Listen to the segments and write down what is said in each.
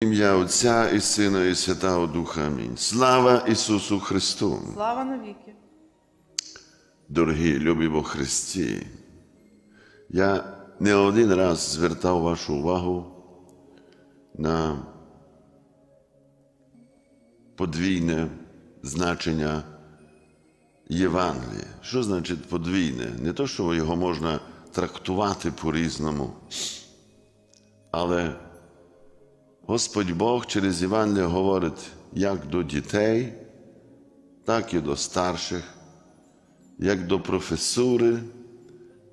Ім'я Отця і Сина, і Святого Духа. Амінь. Слава Ісусу Христу! Слава навіки. Дорогі любі во Христі! Я не один раз звертав вашу увагу на подвійне значення Євангелія. Що значить подвійне? Не то, що його можна трактувати по-різному, але Господь Бог через Євангелія говорить як до дітей, так і до старших, як до професури,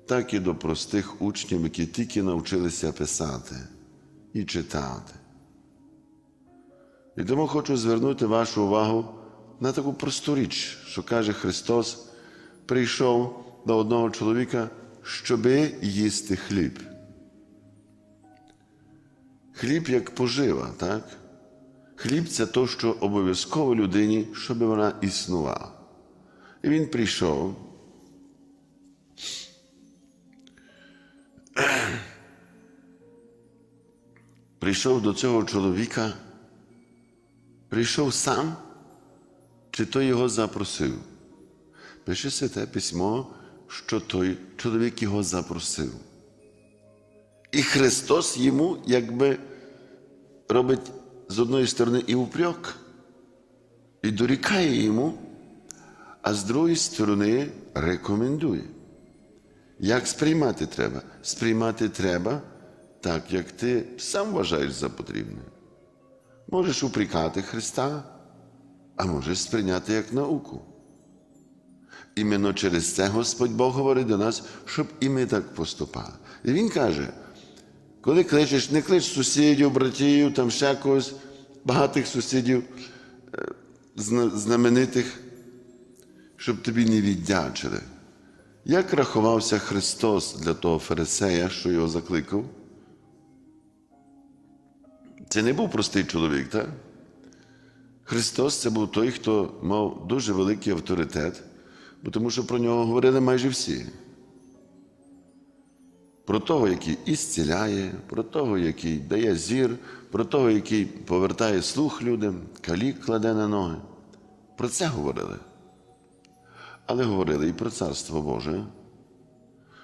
так і до простих учнів, які тільки навчилися писати і читати. І тому хочу звернути вашу увагу на таку просту річ, що каже Христос, прийшов до одного чоловіка, щоби їсти хліб. Хліб як пожива, так? Хліб це то, що обов'язково людині, щоб вона існувала. І він прийшов. Прийшов до цього чоловіка, прийшов сам, чи той його запросив. Пише святе письмо, що той чоловік його запросив. І Христос йому якби робить з одної сторони і упрек, і дорікає йому, а з другої сторони рекомендує. Як сприймати треба? Сприймати треба так, як ти сам вважаєш за потрібне. Можеш упрекати Христа, а можеш сприйняти як науку. Іменно через це Господь Бог говорить до нас, щоб і ми так поступали. І Він каже, коли кличеш, не клич сусідів, братів, там ще когось, багатих сусідів, е, знаменитих, щоб тобі не віддячили. Як рахувався Христос для того фарисея, що його закликав? Це не був простий чоловік, так? Христос це був той, хто мав дуже великий авторитет, тому що про нього говорили майже всі. Про того, який ісціляє, про того, який дає зір, про того, який повертає слух людям, калік кладе на ноги. Про це говорили. Але говорили і про Царство Боже.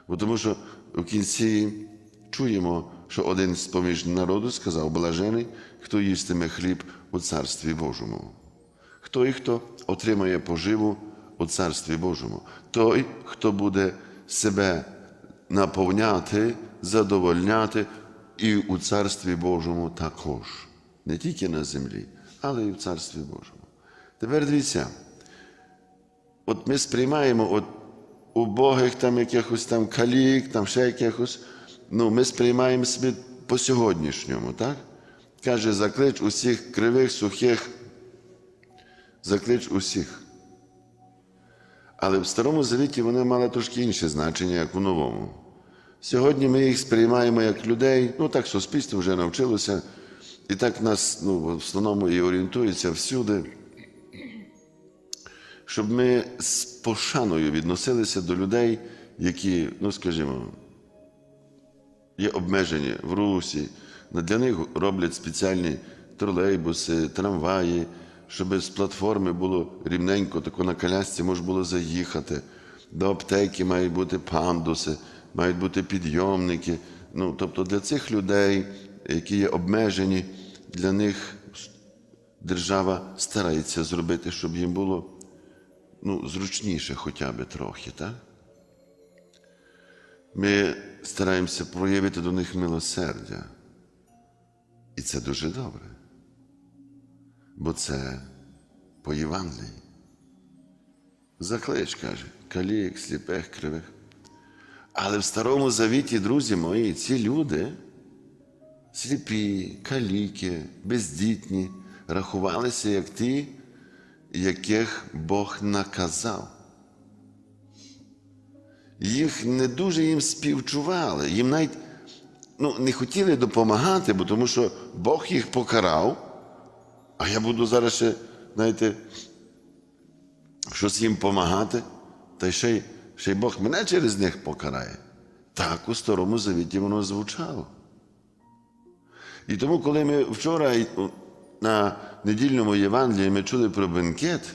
Бо тому що в кінці чуємо, що один з поміж народу сказав блажений, хто їстиме хліб у Царстві Божому. Хто і хто отримає поживу у Царстві Божому? Той, хто буде себе наповняти, задовольняти і у Царстві Божому також. Не тільки на землі, але і в Царстві Божому. Тепер дивіться, от ми сприймаємо от убогих там якихось там калік, там ще якихось, ну, ми сприймаємо собі по сьогоднішньому, так? Каже, заклич усіх кривих, сухих, заклич усіх. Але в Старому Завіті вони мали трошки інше значення, як у новому. Сьогодні ми їх сприймаємо як людей, ну так суспільство вже навчилося, і так нас ну, в основному і орієнтується всюди, щоб ми з пошаною відносилися до людей, які, ну скажімо, є обмежені в русі. Для них роблять спеціальні тролейбуси, трамваї, щоб з платформи було рівненько, тако на колясці можна було заїхати. До аптеки мають бути пандуси, мають бути підйомники. Ну, тобто для цих людей, які є обмежені, для них держава старається зробити, щоб їм було ну, зручніше хоча б трохи. Так? Ми стараємося проявити до них милосердя. І це дуже добре. Бо це по Євангелії. Заклич, каже, калік, сліпих, кривих. Але в Старому Завіті, друзі мої, ці люди, сліпі, каліки, бездітні, рахувалися як ті, яких Бог наказав. Їх не дуже їм співчували, їм навіть ну, не хотіли допомагати, бо тому що Бог їх покарав, а я буду зараз ще, знаєте, щось їм допомагати, та ще й, ще й Бог мене через них покарає. Так у Старому Завіті воно звучало. І тому, коли ми вчора на недільному Євангелії ми чули про бенкет,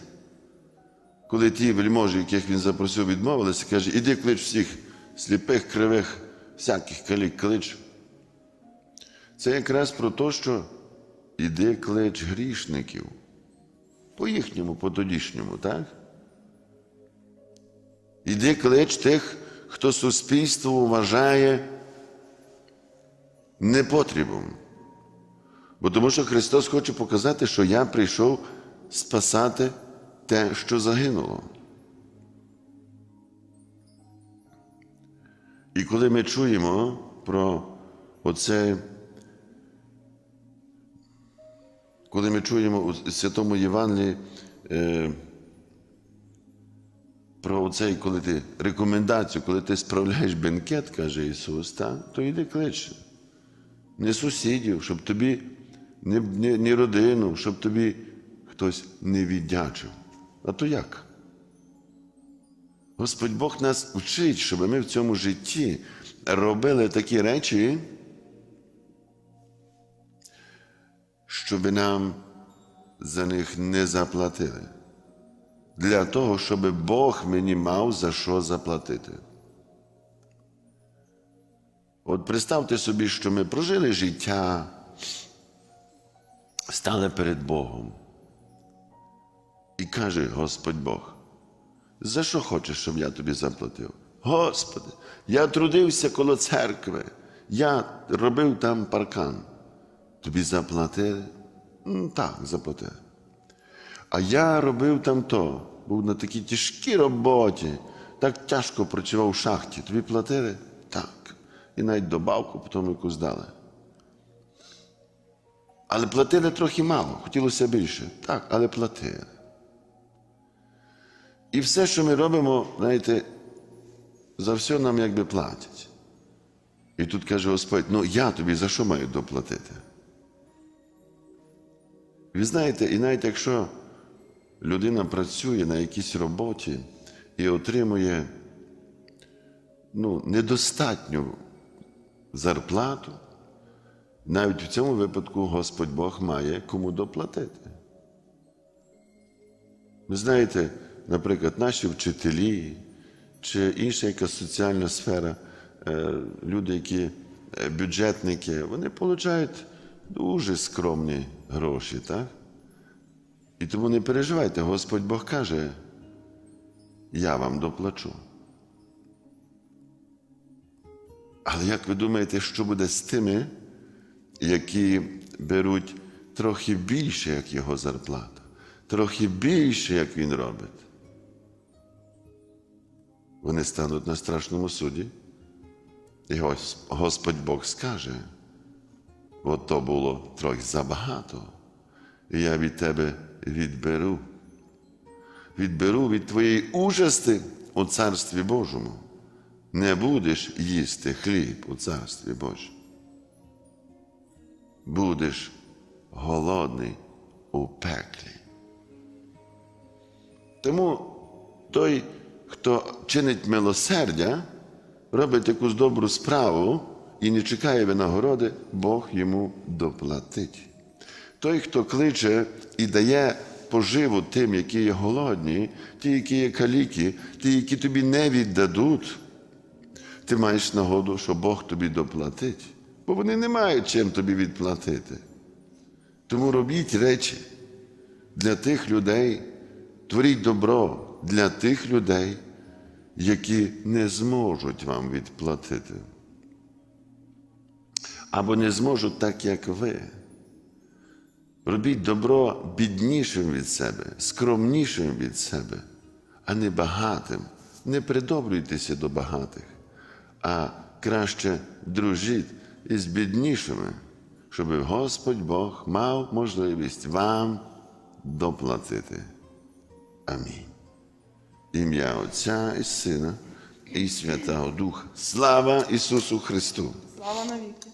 коли ті вельможі, яких він запросив, відмовилися, каже, іди клич всіх сліпих, кривих, всяких калік клич. Це якраз про те, що іди клич грішників. По їхньому, по тодішньому, так? Іди клич тих, хто суспільство вважає непотрібом. Бо тому що Христос хоче показати, що я прийшов спасати те, що загинуло. І коли ми чуємо про оце, коли ми чуємо у Святому Євангелії е, про оцей, коли ти рекомендацію, коли ти справляєш бенкет, каже Ісус, так, то йди клич. Не сусідів, щоб тобі не, не, не родину, щоб тобі хтось не віддячив. А то як? Господь Бог нас вчить, щоб ми в цьому житті робили такі речі, щоб нам за них не заплатили. Для того, щоб Бог мені мав за що заплатити. От представте собі, що ми прожили життя, стали перед Богом. І каже Господь Бог, за що хочеш, щоб я тобі заплатив? Господи, я трудився коло церкви, я робив там паркан. Тобі заплатили? Так, заплатили. А я робив там то, був на такій тяжкій роботі, так тяжко працював в шахті. Тобі платили? Так. І навіть добавку потім якусь дали. Але платили трохи мало, хотілося більше. Так, але платили. І все, що ми робимо, знаєте, за все нам якби платять. І тут каже Господь: ну я тобі за що маю доплатити? Ви знаєте, і навіть якщо людина працює на якійсь роботі і отримує ну, недостатню зарплату, навіть в цьому випадку Господь Бог має кому доплатити. Ви знаєте, наприклад, наші вчителі чи інша якась соціальна сфера, е, люди, які е, бюджетники, вони отримують дуже скромні гроші, так? І тому не переживайте, Господь Бог каже, я вам доплачу. Але як ви думаєте, що буде з тими, які беруть трохи більше, як його зарплата, трохи більше, як він робить? Вони стануть на страшному суді. І Господь Бог скаже, от то було трохи забагато, я від тебе відберу. Відберу від твоєї участи у Царстві Божому. Не будеш їсти хліб у Царстві Божому. Будеш голодний у пеклі. Тому той, хто чинить милосердя, робить якусь добру справу і не чекає винагороди, Бог йому доплатить. Той, хто кличе і дає поживу тим, які є голодні, ті, які є каліки, ті, які тобі не віддадуть, ти маєш нагоду, що Бог тобі доплатить, бо вони не мають чим тобі відплатити. Тому робіть речі для тих людей, творіть добро для тих людей, які не зможуть вам відплатити. Або не зможуть так, як ви. Робіть добро біднішим від себе, скромнішим від себе, а не багатим. Не придобрюйтеся до багатих, а краще дружіть із біднішими, щоб Господь Бог мав можливість вам доплатити. Амінь. Ім'я Отця і Сина і Святого Духа. Слава Ісусу Христу! Слава навіки.